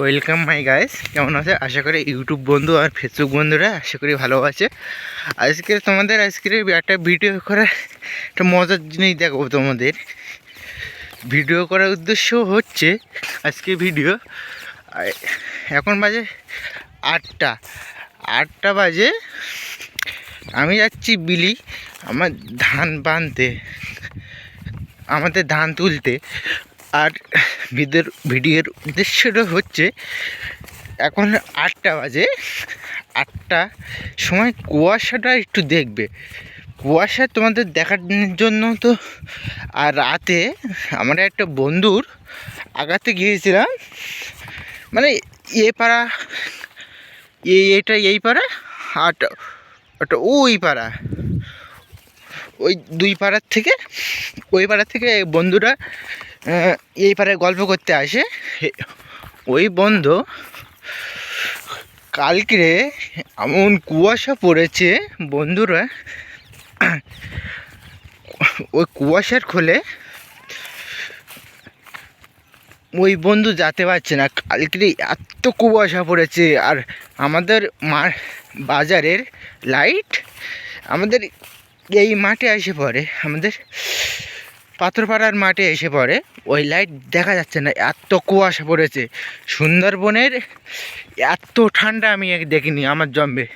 Welcome my guys কেমন আছে? আশা করি ইউটিউব বন্ধু আর ফেসবুক বন্ধুরা আশা করি ভালো আছে। আজকে তোমাদের আজকে একটা ভিডিও করার একটা মজার জিনিস দেখাবো তোমাদের। ভিডিও করার উদ্দেশ্য হচ্ছে আজকে ভিডিও এখন বাজে আটটা। আটটা বাজে, আমি যাচ্ছি বিলি আমার ধান বানতে, আমাদের ধান তুলতে। আর ভিডিওর ভিডিওর উদ্দেশ্যটা হচ্ছে, এখন আটটা বাজে, আটটা সময় কুয়াশাটা একটু দেখবে। কুয়াশা তোমাদের দেখার জন্য তো, আর রাতে আমরা একটা বন্ধুর আগাতে গিয়েছিলাম মানে এ পাড়া এটা এই পাড়া, আর ওটা ওই পাড়া। ওই দুই পাড়ার থেকে, ওই পাড়ার থেকে বন্ধুরা এই পাড়ায় গল্প করতে আসে। ওই বন্ধু কালকে এমন কুয়াশা পড়েছে বন্ধুরা, ওই কুয়াশার খোলে ওই বন্ধু যেতে পারছে না। কালকে এত কুয়াশা পড়েছে, আর আমাদের মা বাজারের লাইট আমাদের এই মাঠে এসে পড়ে, আমাদের পাথরপাড়ার মাঠে এসে পড়ে। ওই লাইট দেখা যাচ্ছে না, এত কুয়াশা পড়েছে। সুন্দরবনের এত ঠান্ডা আমি দেখিনি, আমার জম্বে।